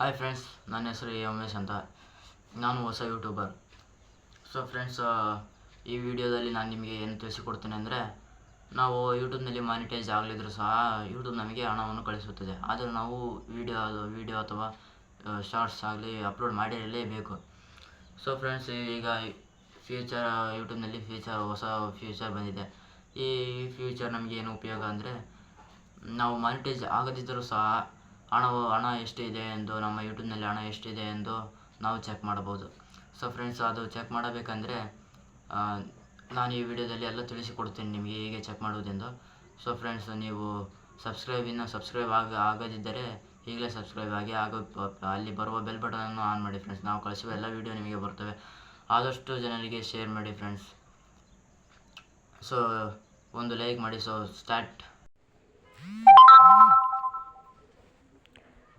Hi friends ನನ್ನ ಹೆಸರು A Umesh ಅಂತ. ನಾನು ಹೊಸ ಯೂಟ್ಯೂಬರ್ ಸೊ ಫ್ರೆಂಡ್ಸ್ ಈ ವಿಡಿಯೋದಲ್ಲಿ ನಾನು ನಿಮಗೆ ಏನು ತಿಳಿಸಿಕೊಡ್ತೇನೆ ಅಂದರೆ, ನಾವು ಯೂಟ್ಯೂಬ್ನಲ್ಲಿ ಮಾನಿಟೈಸ್ ಆಗಲಿದ್ರೂ ಸಹ ಯೂಟ್ಯೂಬ್ ನಮಗೆ ಹಣವನ್ನು ಕಳಿಸುತ್ತದೆ. ಆದರೆ ನಾವು ವಿಡಿಯೋ ವಿಡಿಯೋ ಅಥವಾ ಶಾರ್ಟ್ಸ್ ಆಗಲಿ ಅಪ್ಲೋಡ್ ಮಾಡಿರಲೇಬೇಕು. ಸೊ ಫ್ರೆಂಡ್ಸ್ ಈಗ ಫ್ಯೂಚರ್ ಯೂಟ್ಯೂಬ್ನಲ್ಲಿ ಫ್ಯೂಚರ್ ಹೊಸ ಫ್ಯೂಚರ್ ಬಂದಿದೆ. ಈ ಫ್ಯೂಚರ್ ನಮಗೆ ಏನು ಉಪಯೋಗ ಅಂದರೆ, ನಾವು ಮಾನಿಟೈಸ್ ಆಗದಿದ್ದರೂ ಸಹ ಹಣವು ಹಣ ಎಷ್ಟಿದೆ ಎಂದು, ನಮ್ಮ ಯೂಟ್ಯೂಬ್ನಲ್ಲಿ ಹಣ ಎಷ್ಟಿದೆ ಎಂದು ನಾವು ಚೆಕ್ ಮಾಡಬಹುದು. ಸೊ ಫ್ರೆಂಡ್ಸ್ ಅದು ಚೆಕ್ ಮಾಡಬೇಕಂದ್ರೆ ನಾನು ಈ ವಿಡಿಯೋದಲ್ಲಿ ಎಲ್ಲ ತಿಳಿಸಿಕೊಡ್ತೀನಿ ನಿಮಗೆ ಹೇಗೆ ಚೆಕ್ ಮಾಡುವುದೆಂದು. ಸೊ ಫ್ರೆಂಡ್ಸ್ ನೀವು ಸಬ್ಸ್ಕ್ರೈಬ್ ಇನ್ನು ಸಬ್ಸ್ಕ್ರೈಬ್ ಆಗ, ಆಗದಿದ್ದರೆ ಈಗಲೇ ಸಬ್ಸ್ಕ್ರೈಬ್ ಆಗಿ, ಆಗ ಅಲ್ಲಿ ಬರುವ ಬೆಲ್ ಬಟನನ್ನು ಆನ್ ಮಾಡಿ ಫ್ರೆಂಡ್ಸ್ ನಾವು ಕಳಿಸುವ ಎಲ್ಲ ವೀಡಿಯೋ ನಿಮಗೆ ಬರ್ತವೆ. ಆದಷ್ಟು ಜನರಿಗೆ ಶೇರ್ ಮಾಡಿ ಫ್ರೆಂಡ್ಸ್ ಸೊ ಒಂದು ಲೈಕ್ ಮಾಡಿ ಸೊ ಸ್ಟಾರ್ಟ್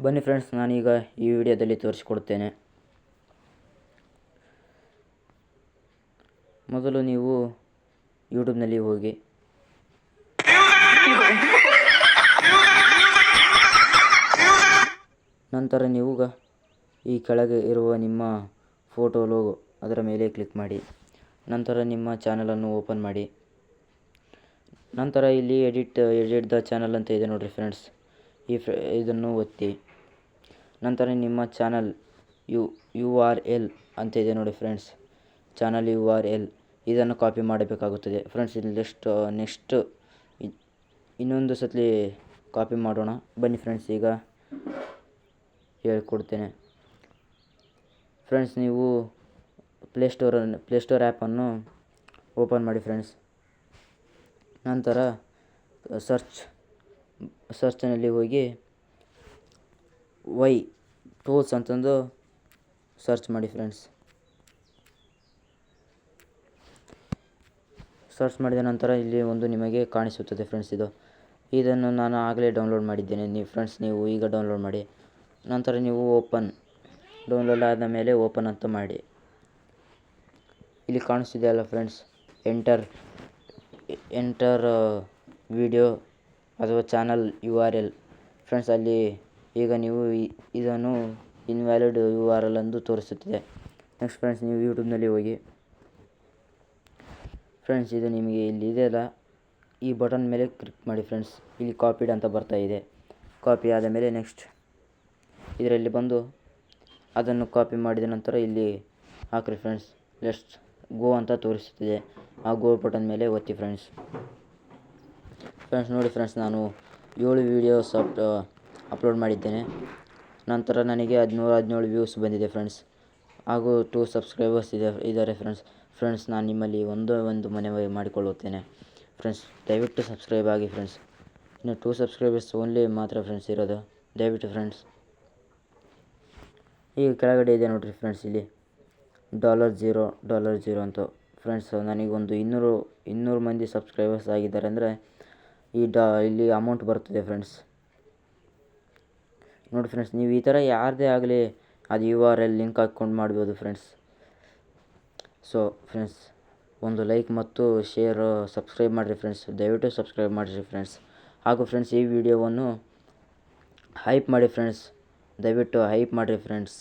ಬನ್ನಿ ಫ್ರೆಂಡ್ಸ್ ನಾನೀಗ ಈ ವಿಡಿಯೋದಲ್ಲಿ ತೋರಿಸಿಕೊಡ್ತೇನೆ. ಮೊದಲು ನೀವು ಯೂಟ್ಯೂಬ್ನಲ್ಲಿ ಹೋಗಿ. ನಂತರ ನೀವು ಈ ಕೆಳಗೆ ಇರುವ ನಿಮ್ಮ ಫೋಟೋ ಲೋಗೋ ಅದರ ಮೇಲೆ ಕ್ಲಿಕ್ ಮಾಡಿ. ನಂತರ ನಿಮ್ಮ ಚಾನಲನ್ನು ಓಪನ್ ಮಾಡಿ. ನಂತರ ಇಲ್ಲಿ ಎಡಿಟ್ ಎಡಿಟ್ ದ ಚಾನಲ್ ಅಂತ ಇದೆ ನೋಡಿರಿ ಫ್ರೆಂಡ್ಸ್ ಈ ಫ್ರ ಇದನ್ನು ಒತ್ತಿ. ನಂತರ ನಿಮ್ಮ channel U U R L ಅಂತ ಇದೆ ನೋಡಿ friends. Channel U R L ಇದನ್ನು ಕಾಪಿ ಮಾಡಬೇಕಾಗುತ್ತದೆ. ಫ್ರೆಂಡ್ಸ್, ಇಲ್ಲಿ ನೆಕ್ಸ್ಟ್ ನೆಕ್ಸ್ಟ್ ಇನ್ನೊಂದು ಸತಿ ಕಾಪಿ ಮಾಡೋಣ. ಬನ್ನಿ ಫ್ರೆಂಡ್ಸ್, ಈಗ ಹೇಳ್ಕೊಡ್ತೇನೆ. ಫ್ರೆಂಡ್ಸ್, ನೀವು ಪ್ಲೇಸ್ಟೋರನ್ನು ಪ್ಲೇಸ್ಟೋರ್ ಆ್ಯಪನ್ನು ಓಪನ್ ಮಾಡಿ ಫ್ರೆಂಡ್ಸ್. ನಂತರ ಸರ್ಚ್, ಸರ್ಚ್ನಲ್ಲಿ ಹೋಗಿ ವೈ ಟೂಲ್ಸ್ ಅಂತಂದು ಸರ್ಚ್ ಮಾಡಿ ಫ್ರೆಂಡ್ಸ್ ಸರ್ಚ್ ಮಾಡಿದ ನಂತರ ಇಲ್ಲಿ ಒಂದು ನಿಮಗೆ ಕಾಣಿಸುತ್ತದೆ ಫ್ರೆಂಡ್ಸ್ ಇದು. ಇದನ್ನು ನಾನು ಆಗಲೇ ಡೌನ್ಲೋಡ್ ಮಾಡಿದ್ದೇನೆ. ನೀವು ಫ್ರೆಂಡ್ಸ್ ನೀವು ಈಗ ಡೌನ್ಲೋಡ್ ಮಾಡಿ. ನಂತರ ನೀವು ಓಪನ್ ಡೌನ್ಲೋಡ್ ಆದ ಮೇಲೆ ಓಪನ್ ಅಂತ ಮಾಡಿ. ಇಲ್ಲಿ ಕಾಣಿಸ್ತಿದೆಯಲ್ಲ ಫ್ರೆಂಡ್ಸ್ ಎಂಟರ್ ಎಂಟರ್ ವಿಡಿಯೋ ಅಥವಾ channel U R L friends ಅಲ್ಲಿ ಈಗ ನೀವು ಇದನ್ನು ಇನ್ವ್ಯಾಲಿಡ್ ಯು ಆರ್ ಎಲ್ ಎಂದು ತೋರಿಸುತ್ತಿದೆ. ನೆಕ್ಸ್ಟ್ ಫ್ರೆಂಡ್ಸ್ ನೀವು ಯೂಟ್ಯೂಬ್ನಲ್ಲಿ ಹೋಗಿ. ಫ್ರೆಂಡ್ಸ್ ಇದು ನಿಮಗೆ ಇಲ್ಲಿ ಇದೆಯಲ್ಲ ಈ ಬಟನ್ ಮೇಲೆ ಕ್ಲಿಕ್ ಮಾಡಿ ಫ್ರೆಂಡ್ಸ್ ಇಲ್ಲಿ ಕಾಪಿಡ್ ಅಂತ ಬರ್ತಾ ಇದೆ. ಕಾಪಿ ಆದ ಮೇಲೆ ನೆಕ್ಸ್ಟ್ ಇದರಲ್ಲಿ ಬಂದು ಅದನ್ನು ಕಾಪಿ ಮಾಡಿದ ನಂತರ ಇಲ್ಲಿ ಹಾಕ್ರಿ ಫ್ರೆಂಡ್ಸ್ ಲೆಸ್ಟ್ ಗೋ ಅಂತ ತೋರಿಸುತ್ತಿದೆ. ಆ ಗೋ ಬಟನ್ ಮೇಲೆ ಒತ್ತಿ ಫ್ರೆಂಡ್ಸ್ ಫ್ರೆಂಡ್ಸ್ ನೋಡಿ ಫ್ರೆಂಡ್ಸ್ ನಾನು ಏಳು ವೀಡಿಯೋಸ್ ಅಪ್ ಅಪ್ಲೋಡ್ ಮಾಡಿದ್ದೇನೆ. ನಂತರ ನನಗೆ ಹದಿನೇಳು ಹದಿನೇಳು ವ್ಯೂಸ್ ಬಂದಿದೆ ಫ್ರೆಂಡ್ಸ್. ಹಾಗೂ ಟೂ ಸಬ್ಸ್ಕ್ರೈಬರ್ಸ್ ಇದೆ, ಇದ್ದಾರೆ ಫ್ರೆಂಡ್ಸ್. ಫ್ರೆಂಡ್ಸ್, ನಾನು ನಿಮ್ಮಲ್ಲಿ ಒಂದೇ ಒಂದು ಮನವಿ ಮಾಡಿಕೊಳ್ಳುತ್ತೇನೆ. ಫ್ರೆಂಡ್ಸ್, ದಯವಿಟ್ಟು ಸಬ್ಸ್ಕ್ರೈಬ್ ಆಗಿ ಫ್ರೆಂಡ್ಸ್. ಇನ್ನು ಟೂ ಸಬ್ಸ್ಕ್ರೈಬರ್ಸ್ ಓನ್ಲಿ ಮಾತ್ರ ಫ್ರೆಂಡ್ಸ್ ಇರೋದು. ದಯವಿಟ್ಟು ಫ್ರೆಂಡ್ಸ್. ಈಗ ಕೆಳಗಡೆ ಇದೆ ನೋಡಿರಿ ಫ್ರೆಂಡ್ಸ್ ಇಲ್ಲಿ. ಡಾಲರ್ ಜೀರೋ ಡಾಲರ್ ಜೀರೋ ಅಂತ. ಫ್ರೆಂಡ್ಸ್, ನನಗೊಂದು ಇನ್ನೂರು ಇನ್ನೂರು ಮಂದಿ ಸಬ್ಸ್ಕ್ರೈಬರ್ಸ್ ಆಗಿದ್ದಾರೆ ಅಂದರೆ ಈ ಡಾ, ಇಲ್ಲಿ ಅಮೌಂಟ್ ಬರ್ತದೆ ಫ್ರೆಂಡ್ಸ್. ನೋಡಿ ಫ್ರೆಂಡ್ಸ್, ನೀವು ಈ ಥರ ಯಾರದೇ ಆಗಲಿ ಅದು ಯು ಆರ್ ಎಲ್ ಲಿಂಕ್ ಹಾಕ್ಕೊಂಡು ಮಾಡ್ಬೋದು ಫ್ರೆಂಡ್ಸ್. ಸೊ ಫ್ರೆಂಡ್ಸ್, ಒಂದು ಲೈಕ್ ಮತ್ತು ಶೇರ್ ಸಬ್ಸ್ಕ್ರೈಬ್ ಮಾಡಿರಿ ಫ್ರೆಂಡ್ಸ್. ದಯವಿಟ್ಟು ಸಬ್ಸ್ಕ್ರೈಬ್ ಮಾಡಿರಿ ಫ್ರೆಂಡ್ಸ್. ಹಾಗೂ ಫ್ರೆಂಡ್ಸ್, ಈ ವಿಡಿಯೋವನ್ನು ಹೈಪ್ ಮಾಡಿ ಫ್ರೆಂಡ್ಸ್. ದಯವಿಟ್ಟು ಹೈಪ್ ಮಾಡಿರಿ ಫ್ರೆಂಡ್ಸ್.